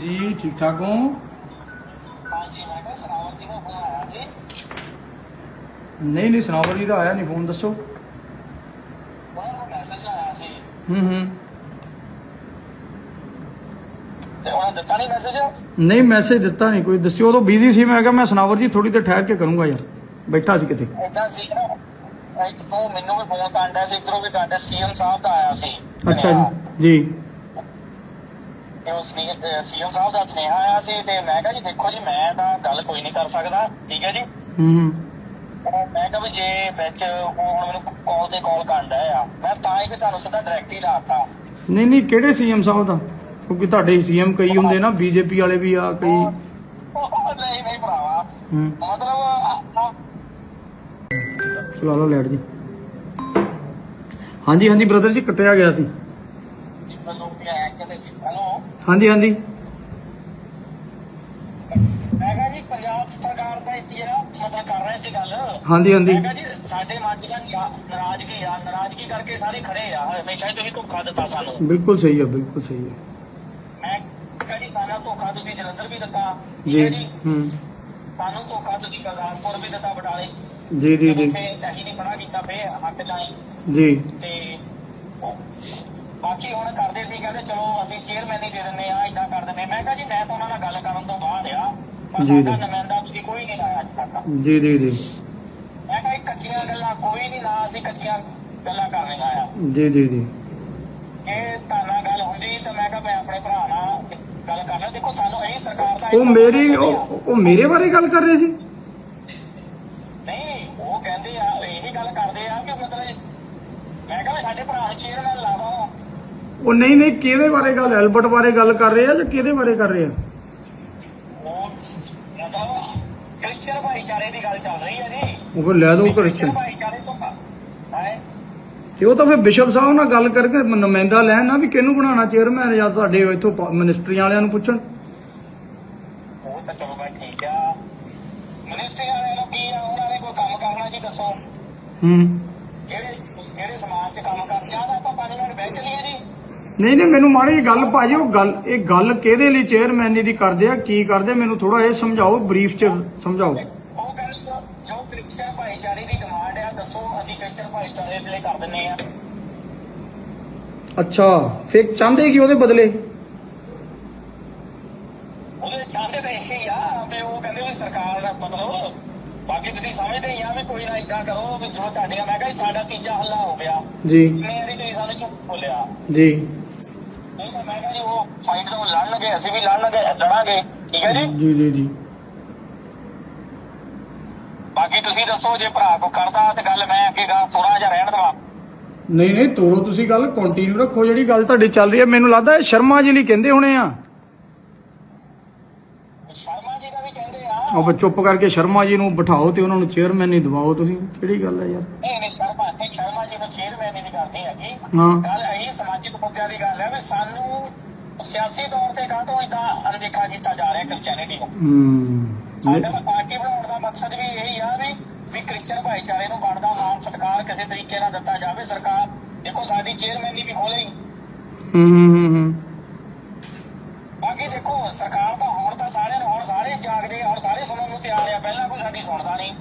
ਜੀ ਠੀਕ ਠਾਕ ਹੋ? ਹਾਂਜੀ ਮੈਂ ਕਿਹਾ ਸਰਾਵਰ ਜੀ ਦਾ ਫੋਨ ਆਇਆ ਸੀ ਨਹੀਂ ਨਹੀਂ ਸਨਾਵਰ ਜੀ ਦਾ ਆਇਆ ਨਹੀਂ ਫੋਨ ਦੱਸੋ। ਉਹਨਾਂ ਨੂੰ ਮੈਸੇਜ ਆਇਆ ਸੀ। ਹੂੰ ਹੂੰ। ਤੇ ਉਹਨਾਂ ਦਿੱਤਾ ਨਹੀਂ ਮੈਸੇਜ ਨਹੀਂ ਮੈਸੇਜ ਦਿੱਤਾ ਨਹੀਂ ਕੋਈ ਦੱਸਿਓ ਉਦੋਂ ਬਿਜ਼ੀ ਸੀ ਮੈਂ ਕਿਹਾ ਮੈਂ ਸਨਾਵਰ ਜੀ ਥੋੜੀ ਦੇਰ ਠਹਿਰ ਕੇ ਕਰੂੰਗਾ ਯਾਰ ਬੈਠਾ ਸੀ ਕਿਤੇ। ਐਡਾ ਸੀ ਨਾ ਇੱਕ ਤੋਂ ਮੈਨੂੰ ਵੀ ਫੋਨ ਕਰਦਾ ਸੀ ਇਧਰੋਂ ਵੀ ਕਰਦਾ ਸੀਐਮ ਸਾਹਿਬ ਦਾ ਆਇਆ ਸੀ। ਅੱਛਾ ਜੀ ਜੀ। ਤੇ ਉਸ ਸੀਐਮ ਸਾਹਿਬ ਦਾ ਸੁਨੇਹਾ ਆਇਆ ਸੀ ਤੇ ਮੈਂ ਕਿਹਾ ਜੀ ਦੇਖੋ ਜੀ ਮੈਂ ਤਾਂ ਗੱਲ ਕੋਈ ਨਹੀਂ ਕਰ ਸਕਦਾ। ਠੀਕ ਹੈ ਜੀ? ਹੂੰ ਮੈਂ ਕਿਹਾ ਵੀ ਜੇ ਵਿੱਚ ਉਹ ਹੁਣ ਮੈਨੂੰ ਕਾਲ ਤੇ ਕਾਲ ਕਰਦਾ ਆ ਮੈਂ ਤਾਂ ਹੀ ਵੀ ਤੁਹਾਨੂੰ ਸਿੱਧਾ ਡਾਇਰੈਕਟ ਹੀ ਲਾਤਾ ਨਹੀਂ ਨਹੀਂ ਕਿਹੜੇ ਸੀਐਮ ਸਾਹਿਬ ਦਾ? ਕਿਉਂਕਿ ਤੁਹਾਡੇ ਸੀਐਮ ਕਈ ਹੁੰਦੇ ਨਾ ਬੀਜੇਪੀ ਵਾਲੇ ਵੀ ਆ ਕਈ। ਨਹੀਂ ਨਹੀਂ ਭਰਾਵਾ। ਮਤਲਬ ਚਲਾ ਲਓ ਲੈਟ ਜੀ। ਹਾਂਜੀ ਹਾਂਜੀ ਬ੍ਰਦਰ ਜੀ ਕੱਟਿਆ ਗਿਆ ਸੀ ਮੈਨੂੰ ਵੀ ਆਇਆ ਕਹਿੰਦੇ ਜੀ ਹੈਲੋ ਹਾਂਜੀ ਹਾਂਜੀ। ਮੈਂ ਕਿਹਾ ਜੀ ਪੰਜਾਬ ਸਰਕਾਰ ਦਾ ਇੰਡੀਆ ਮਤਲਬ ਕਰ ਰਹੇ ਸੀ ਗੱਲ ਹਾਂਜੀ ਹਾਂਜੀ। ਮੈਂ ਕਿਹਾ ਜੀ ਸਾਡੇ ਨਾ ਨਿਰਾ- ਨਾਰਾਜ਼ਗੀ ਆ ਨਾਰਾਜ਼ਗੀ ਕਰਕੇ ਸਾਰੇ ਖੜੇ ਆ। ਹਮੇਸ਼ਾ ਹੀ ਤੁਸੀਂ ਧੋਖਾ ਦਿੱਤਾ ਸਾਨੂੰ। ਬਿਲਕੁਲ ਸਹੀ ਹੈ ਬਿਲਕੁਲ ਸਹੀ ਹੈ ਮੈਂ ਕਿਹਾ ਜੀ ਸਾਨੂੰ ਧੋਖਾ ਤੁਸੀਂ ਜਲੰਧਰ ਵੀ ਦਿੱਤਾ। ਠੀਕ ਜੀ ਹੈ ਜੀ। ਹੂੰ। ਸਾਨੂੰ ਧੋਖਾ ਤੁਸੀਂ ਗੁਰਦਾਸਪੁਰ ਵੀ ਦਿੱਤਾ ਬਟਾਲੇ। ਜੀ ਜੀ ਜੀ। ਫੇ ਅਸੀਂ ਨਹੀਂ ਪੜਾ ਕੀਤਾ ਫੇ ਹੱਥ ਲਾਈ ਜੀ। ਤੇ ਉਹ ਬਾਕੀ ਹੁਣ ਕਰਦੇ ਸੀ ਕਹਿੰਦੇ ਚਲੋ ਅਸੀਂ ਚੇਅਰਮੈਨ ਹੀ ਦੇ ਦਿੰਦੇ ਆ ਇਦਾਂ ਕਰ ਦਿੰਦੇ ਮੈਂ ਕਿਹਾ ਜੀ ਮੈਂ ਤਾਂ ਉਹਨਾਂ ਨਾਲ ਗੱਲ ਕਰਨ ਤੋਂ ਬਾਅਦ ਆ ਪਰ ਜੀ, ਸਾਡਾ। ਨੁਮਾਇੰਦਾ ਤੁਸੀਂ ਕੋਈ ਨਹੀਂ ਲਾਇਆ ਅੱਜ ਤੱਕ। ਜੀ ਜੀ ਜੀ। ਮੈਂ ਕਿਹਾ ਇਹ ਕੱਚੀਆਂ ਗੱਲਾਂ ਕੋਈ ਨਹੀਂ ਨਾ ਅਸੀਂ ਕੱਚੀਆਂ ਗੱਲਾਂ ਕਰਨੀਆਂ ਆ। ਜੀ ਜੀ ਜੀ। ਇਹ ਤਾਂ ਨਾਲ ਗੱਲ ਹੁੰਦੀ ਤਾਂ ਮੈਂ ਕਿਹਾ ਮੈਂ ਆਪਣੇ ਭਰਾ ਨਾਲ ਗੱਲ ਕਰਨਾ ਦੇਖੋ ਸਾਨੂੰ ਇਹੀ ਸਰਕਾਰ ਦਾ ਉਹ ਮੇਰੀ। ਉਹ ਉਹ ਮੇਰੇ ਬਾਰੇ ਗੱਲ ਕਰ ਰਹੇ ਸੀ? ਨਹੀਂ ਉਹ ਕਹਿੰਦੇ ਆ ਇਹੀ ਗੱਲ ਕਰਦੇ ਆ ਕਿ ਮਤਲਬ ਮੈਂ ਕਿਹਾ ਵੀ ਸਾਡੇ ਭਰਾ ਚੇਅਰਮੈਨ ਲਾ ਦੋ। ਉਹ ਨਹੀਂ ਨਹੀਂ ਕਿਹਦੇ ਬਾਰੇ ਗੱਲ ਐਲਬਰਟ ਬਾਰੇ ਗੱਲ ਕਰ ਰਹੇ ਆ ਜਾਂ ਕਿਹਦੇ ਬਾਰੇ ਕਰ ਰਹੇ ਆ? ਕ੍ਰਿਸਚੀਅਨ ਭਾਈਚਾਰੇ ਦੀ ਗੱਲ ਚੱਲ ਰਹੀ ਹੈ ਜੀ। ਉਹ ਲੈ ਦੋ ਵੀ ਕ੍ਰਿਸਚਨ ਭਾਈਚਾਰੇ ਤੋਂ ਹੈ? ਤੇ ਉਹ ਤਾਂ ਫਿਰ ਬਿਸ਼ਪ ਸਾਹਿਬ ਨਾਲ ਗੱਲ ਕਰਕੇ ਨੁਮਾਇੰਦਾ ਲੈਣ ਨਾ ਵੀ ਕਿਹਨੂੰ ਬਣਾਉਣਾ ਚੇਅਰਮੈਨ ਜਾਂ ਤੁਹਾਡੇ ਇੱਥੋਂ ਮਿਨਿਸਟਰੀਆਂ ਵਾਲਿਆਂ ਨੂੰ ਪੁੱਛਣ। ਉਹ ਤਾਂ ਚਲੋ ਬਾਈ ਠੀਕ ਆ। ਮਿਨਿਸਟਰੀ ਵਾਲਿਆਂ ਨੂੰ ਕੀ ਆ? ਉਹਨਾਂ ਨੇ ਕੋਈ ਕੰਮ ਕਰਨਾ ਜੀ ਦੱਸੋ। ਹੂੰ। ਜਿਹੜੇ ਜਿਹੜੇ ਸਮਾਜ 'ਚ ਕੰਮ ਕਰ ਜਾਂਦਾ ਆਪਾਂ ਪੰਜ ਮਿੰਟ ਬਹਿ ਚਲੀਏ ਜੀ। ਨਹੀਂ ਨਹੀਂ ਮੈਨੂੰ ਮਾੜੀ ਜਿਹੀ ਗੱਲ ਭਾਜੀ ਉਹ ਗੱਲ ਇਹ ਗੱਲ ਕਿਹਦੇ ਲਈ ਚੇਅਰਮੈਨੀ ਦੀ ਕਰਦੇ ਆ ਕੀ ਕਰਦੇ ਮੈਨੂੰ ਥੋੜਾ ਇਹ ਸਮਝਾਓ ਬਰੀਫ ਚ ਸਮਝਾਓ। ਉਹ ਕਹਿੰਦੇ ਜੋ- ਜੋ ਕ੍ਰਿਸਚੀਅਨ ਭਾਈਚਾਰੇ ਦੀ ਡਿਮਾਂਡ ਆ ਦੱਸੋ ਅਸੀਂ ਕ੍ਰਿਸਚੀਅਨ ਭਾਈਚਾਰੇ ਦੇ ਲਈ ਕਰ ਦਿੰਨੇ ਆ। ਅੱਛਾ ਫਿਰ ਚਾਹੁੰਦੇ ਕੀ ਉਹਦੇ ਬਦਲੇ? ਉਹਦੇ ਚਾਹੁੰਦੇ ਤਾਂ ਇਹੀ ਆ ਵੀ ਉਹ ਕਹਿੰਦੇ ਵੀ ਸਰਕਾਰ ਦਾ ਮਤਲਬ ਬਾਕੀ ਤੁਸੀਂ ਸਮਝਦੇ ਹੀ ਆ ਵੀ ਕੋਈ ਨਾ ਇਦਾਂ ਕਰੋ ਵੀ ਜੋ ਤੁਹਾਡੀਆਂ ਮੈਂ ਕਿਹਾ ਜੀ ਸਾਡਾ ਤੀਜਾ ਹੱਲਾ ਹੋ ਗਿਆ। ਜੀ। ਮੇਰੀ ਤੁਸੀਂ ਸਾਨੂੰ ਝੂਠ ਬੋਲਿਆ। ਜੀ। ਨਹੀਂ ਤਾਂ ਮੈਂ ਕਿਹਾ ਜੀ ਉਹ ਫਾਈਟ ਤੋਂ ਲੜਨਗੇ ਅਸੀਂ ਵੀ ਲੜਨਗੇ ਲੜਾਂਗੇ ਠੀਕ ਹੈ ਜੀ? ਜੀ ਜੀ ਜੀ। ਬਾਕੀ ਤੁਸੀਂ ਦੱਸੋ ਜੇ ਭਰਾ ਕੋ ਕਰਦਾ ਤੇ ਗੱਲ ਮੈਂ ਅੱਗੇ ਗਾ ਥੋੜਾ ਜਿਹਾ ਰਹਿਣ ਦਵਾ। ਨਹੀਂ ਨਹੀਂ ਤੋਰੋ ਤੁਸੀਂ ਗੱਲ ਕੰਟੀਨਿਊ ਰੱਖੋ ਜਿਹੜੀ ਗੱਲ ਤੁਹਾਡੀ ਚੱਲ ਰਹੀ ਹੈ। ਮੈਨੂੰ ਲੱਗਦਾ ਇਹ ਸ਼ਰਮਾ ਜੀ ਲਈ ਕਹਿੰਦੇ ਹੋਣੇ ਆ। ਸ਼ਰਮਾ ਜੀ ਦਾ ਵੀ ਕਹਿੰਦੇ ਆ। ਉਹ ਚੁੱਪ ਕਰਕੇ ਸ਼ਰਮਾ ਜੀ ਨੂੰ ਬਿਠਾਓ ਤੇ ਉਹਨਾਂ ਨੂੰ ਚੇਅਰਮੈਨ ਹੀ ਦਵਾਓ ਤੁਸੀਂ। ਕਿਹੜੀ ਗੱਲ ਹੈ ਯਾਰ? ਸ਼ਰਮਾ ਨਹੀਂ ਸ਼ਰਮਾ ਜੀ ਨੂੰ ਚੇਅਰਮੈਨ ਨਹੀਂ ਕਰਨੀ ਹੈਗੀ ਹਾਂ। ਗੱਲ ਇਹੀ ਸਮਾਜਿਕ ਮੁੱਦਿਆਂ ਦੀ ਗੱਲ ਹੈ ਵੀ ਸਾਨੂੰ ਸਿਆਸੀ ਤੌਰ ਤੇ ਕਾਹਤੋਂ ਇਦਾਂ ਅਣਦੇਖਾ ਕੀਤਾ ਜਾ ਰਿਹਾ ਕ੍ਰਿਸਚੀਅਨਿਟੀ ਨੂੰ? ਹੂੰ। ਸਾਡੇ ਨਾਲ ਪਾਰਟੀ ਬਣਾਉਣ ਦਾ ਮਕਸਦ ਵੀ ਇਹੀ ਆ ਵੀ ਵੀ ਕ੍ਰਿਸਚੀਅਨ ਭਾਈਚਾਰੇ ਨੂੰ ਬਣਦਾ ਮਾਨ ਸਤਿਕਾਰ ਕਿਸੇ ਤਰੀਕੇ ਨਾਲ ਦਿੱਤਾ ਜਾਵੇ। ਸਰਕਾਰ ਦੇਖੋ ਸਾਡੀ ਚੇਅਰਮੈਨੀ ਵੀ ਖੋਲੇ ਹੂੰ ਹੂੰ ਹੂੰ ਹੂੰ। ਬਾਕੀ ਦੇਖੋ ਸਰਕਾਰ ਤਾਂ ਹੁਣ ਤਾਂ ਸਾਰਿਆਂ ਨੂੰ ਹੁਣ ਸਾਰੇ ਜਾਗਦੇ ਆ ਹੁਣ ਸਾਰੇ ਸੁਣਨ ਨੂੰ ਤਿਆਰ ਆ। ਪਹਿਲਾਂ ਕੋਈ ਸਾਡੀ ਸੁਣਦਾ ਨਹੀਂ।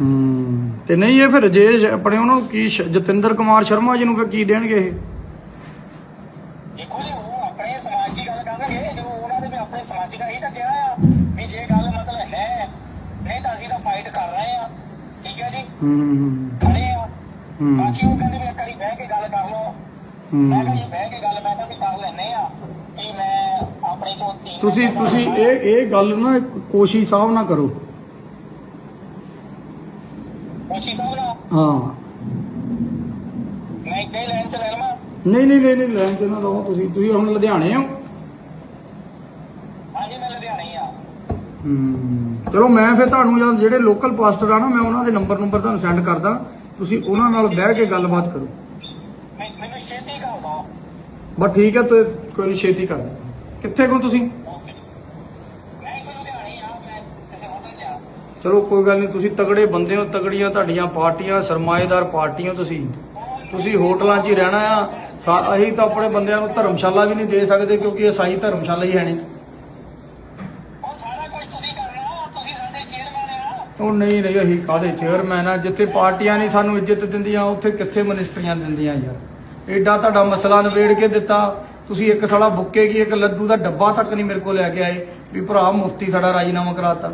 ਹੂੰ। ਤੇ ਨਹੀਂ ਇਹ ਫਿਰ ਜੇ ਜ- ਆਪਣੇ ਉਹਨਾਂ ਨੂੰ ਕੀ ਸ਼- ਜਤਿੰਦਰ ਕੁਮਾਰ ਸ਼ਰਮਾ ਜੀ ਨੂੰ ਫਿਰ ਕੀ ਦੇਣਗੇ ਇਹ? ਦੇਖੋ ਜੀ ਉਹ ਆਪਣੇ ਸਮਾਜ ਦੀ ਗੱਲ ਕਰਨਗੇ ਜੋ ਉਹਨਾਂ ਦੇ ਵੀ ਆਪਣੇ ਸਮਾਜਿਕ ਹੀ ਤਾਂ ਕਿਹਾ ਆ ਵੀ ਜੇ ਗੱਲ ਮਤਲਬ ਹੈ ਨਹੀਂ ਤਾਂ ਅਸੀਂ ਤਾਂ ਫਾਈਟ ਕਰ ਰਹੇ ਆ। ਠੀਕ ਹੈ ਜੀ? ਹੂੰ ਹੂੰ ਖੜੇ ਆ। ਹੂੰ। ਬਾਕੀ ਉਹ ਕਹਿੰਦੇ ਵੀ ਇੱਕ ਵਾਰੀ ਬਹਿ ਕੇ ਗੱਲ ਕਰ ਲਓ। ਮੈਂ ਕਿਹਾ ਹੂੰ ਜੀ ਬਹਿ ਕੇ ਗੱਲ ਮੈਂ ਕਿਹਾ ਵੀ ਕਰ ਲੈਨੇ ਆ ਵੀ ਮੈਂ ਆਪਣੀ ਚੋਂ ਤੁਸੀਂ ਤੁਸੀਂ ਇਹ ਇਹ ਗੱਲ ਨਾ ਕੋਸ਼ੀ ਸਾਹਿਬ ਨਾ ਕਰੋ। ਕੋਚੀ ਸਾਹਿਬ ਨਾਲ ਹਾਂ? ਮੈਂ ਇੱਥੇ ਹੀ ਲੈਣ ਚ ਲੈ ਲਵਾਂ? ਨਹੀਂ ਨਹੀਂ ਨਹੀਂ ਨਹੀਂ ਲੈਣ ਚ ਨਾ ਰਹੋ ਤੁਸੀਂ। ਤੁਸੀਂ ਹੁਣ ਲੁਧਿਆਣੇ ਹੋ? ਹਾਂਜੀ ਮੈਂ ਲੁਧਿਆਣੇ ਹੀ ਆ ਹੂੰ। ਚਲੋ ਮੈਂ ਫਿਰ ਤੁਹਾਨੂੰ ਜਾਂ ਜਿਹੜੇ ਲੋਕਲ ਪਾਸਟਰ ਆ ਨਾ ਮੈਂ ਉਹਨਾਂ ਦੇ ਨੰਬਰ ਨੰਬਰ ਤੁਹਾਨੂੰ ਸੈਂਡ ਕਰਦਾ। ਤੁਸੀਂ ਉਹਨਾਂ ਨਾਲ ਬਹਿ ਕੇ ਗੱਲਬਾਤ ਕਰੋ। ਮੈਂ- ਮੈਨੂੰ ਛੇਤੀ ਕਰ ਦੋ ਬਸ ਠੀਕ ਹੈ ਤੇ ਕੋਈ ਨਹੀਂ ਛੇਤੀ ਕਰ ਦਿਓ। ਕਿੱਥੇ ਕੋ ਤੁਸੀਂ? ਚਲੋ ਕੋਈ ਗੱਲ ਨਹੀਂ ਤੁਸੀਂ ਤਗੜੇ ਬੰਦੇ ਹੋ ਤਗੜੀਆਂ ਤੁਹਾਡੀਆਂ ਪਾਰਟੀਆਂ ਸਰਮਾਏਦਾਰ ਪਾਰਟੀਆਂ ਤੁਸੀਂ। ਤੁਸੀਂ ਹੋਟਲਾਂ 'ਚ ਹੀ ਰਹਿਣਾ ਆ। ਅਸੀਂ ਤਾਂ ਆਪਣੇ ਬੰਦਿਆਂ ਨੂੰ ਧਰਮਸ਼ਾਲਾ ਵੀ ਨਹੀਂ ਦੇ ਸਕਦੇ ਕਿਉਂਕਿ ਇਹ ਸਾਈ ਧਰਮਸ਼ਾਲਾ ਹੀ ਹੈ ਨਹੀਂ। ਉਹ ਨਹੀਂ ਨਹੀਂ ਅਸੀਂ ਕਾਦੇ ਚੇਅਰਮੈਨ ਆ? ਜਿੱਥੇ ਪਾਰਟੀਆਂ ਨਹੀਂ ਸਾਨੂੰ ਇੱਜ਼ਤ ਦਿੰਦੀਆਂ ਉੱਥੇ ਕਿੱਥੇ ਮਨਿਸਟਰੀਆਂ ਦਿੰਦੀਆਂ ਯਾਰ? ਐਡਾ ਤੁਹਾਡਾ ਮਸਲਾ ਨਵੇੜ ਕੇ ਦਿੱਤਾ। ਤੁਸੀਂ ਇੱਕ ਸਾਲਾ ਬੁੱਕੇ ਕੀ ਇੱਕ ਲੱਡੂ ਦਾ ਡੱਬਾ ਤੱਕ ਨਹੀਂ ਮੇਰੇ ਕੋਲ ਲੈ ਕੇ ਆਏ। ਵੀ ਭਰਾ ਮੁਫਤੀ ਸਾਡਾ ਰਾਜੀਨਾਮਾ ਕਰਾਤਾ।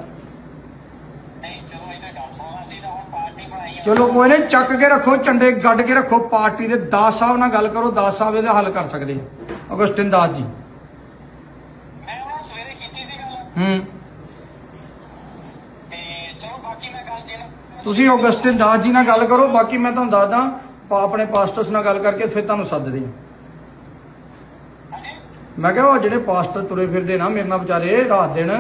ਚਲੋ ਕੋਈ ਨਹੀਂ ਚੱਕ ਕੇ ਰੱਖੋ ਝੰਡੇ ਗੱਡ ਕੇ ਰੱਖੋ ਪਾਰਟੀ ਦੇ ਦਾਸ ਸਾਹਿਬ ਨਾਲ ਗੱਲ ਕਰੋ ਦਾਸ ਸਾਹਿਬ ਇਹਦਾ ਹੱਲ ਕਰ ਸਕਦੇ ਆ ਅਗਸਟਿਨ ਦਾਸ ਜੀ ਮੈਂ ਉਹਨਾਂ ਨੂੰ ਸਵੇਰੇ ਕੀਤੀ ਸੀ ਗੱਲ ਹੂੰ ਤੇ ਚਲੋ ਬਾਕੀ ਮੈਂ ਗੱਲ ਜੇ ਤੁਸੀਂ ਅਗਸਟਿਨ ਦਾਸ ਜੀ ਨਾਲ ਗੱਲ ਕਰੋ ਬਾਕੀ ਮੈਂ ਤੁਹਾਨੂੰ ਦੱਸਦਾ ਪਾ- ਆਪਣੇ ਪਾਸਟਰਸ ਨਾਲ ਗੱਲ ਕਰਕੇ ਫਿਰ ਤੁਹਾਨੂੰ ਸੱਦਦੇ ਹਾਂ ਹਾਂਜੀ ਮੈਂ ਕਿਹਾ ਉਹ ਜਿਹੜੇ ਪਾਸਟਰ ਤੁਰੇ ਫਿਰਦੇ ਨਾ ਮੇਰੇ ਨਾਲ ਵਿਚਾਰੇ ਰਾਤ ਦਿਨ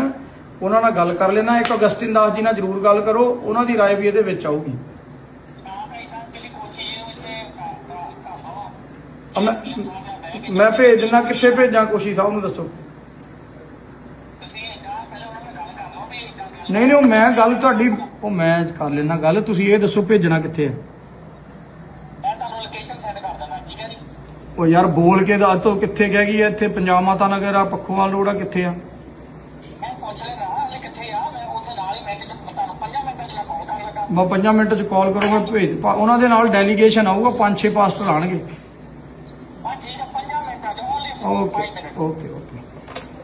ਉਹਨਾਂ ਨਾਲ ਗੱਲ ਕਰ ਲੈਣਾ ਇੱਕ ਅਗਸਟਿਨ ਦਾਸ ਜੀ ਨਾਲ ਜ਼ਰੂਰ ਗੱਲ ਕਰੋ ਉਹਨਾਂ ਦੀ رائے ਵੀ ਇਹਦੇ ਵਿੱਚ ਆਊਗੀ ਮੈਂ ਮੈਂ ਭੇਜ ਦਿੰਦਾ ਕਿੱਥੇ ਭੇਜਾਂ ਕੋਸ਼ੀ ਸਾਹਿਬ ਨੂੰ ਦੱਸੋ। ਨਹੀਂ ਨਹੀਂ ਉਹ ਮੈਂ ਗੱਲ ਤੁਹਾਡੀ ਉਹ ਮੈਂ ਕਰ ਲੈਣਾ ਗੱਲ ਤੁਸੀਂ ਇਹ ਦੱਸੋ ਭੇਜਣਾ ਕਿੱਥੇ ਹੈ ਉਹ ਯਾਰ ਬੋਲ ਕੇ ਦੱਸ ਤੋ ਕਿੱਥੇ ਕਹਿ ਗਈ ਹੈ ਇੱਥੇ ਪੰਜਾਬ ਮਾਤਾ ਨਗਰ ਆ ਪੱਖੋਵਾਲ ਰੋਡ ਆ ਕਿੱਥੇ ਆ? ਮੈਂ ਪੁੱਛ ਲੈਣਾ ਹਲੇ ਕਿੱਥੇ ਆ? ਮੈਂ ਉੱਥੇ ਨਾਲ ਹੀ ਮਿੰਟ ਚ ਤੁਹਾਨੂੰ 5 ਮਿੰਟਾਂ ਚ ਮੈਂ ਕਾਲ ਕਰ ਲਗਾ। ਮੈਂ 5 ਮਿੰਟ ਚ ਕਾਲ ਕਰੂੰਗਾ ਭੇਜ ਪਾ- ਉਹਨਾਂ ਦੇ ਨਾਲ ਡੈਲੀਗੇਸ਼ਨ ਆਊਗਾ 5-6 ਪਾਸਟਰ ਆਣਗੇ। ਹਾਂ ਠੀਕ ਹੈ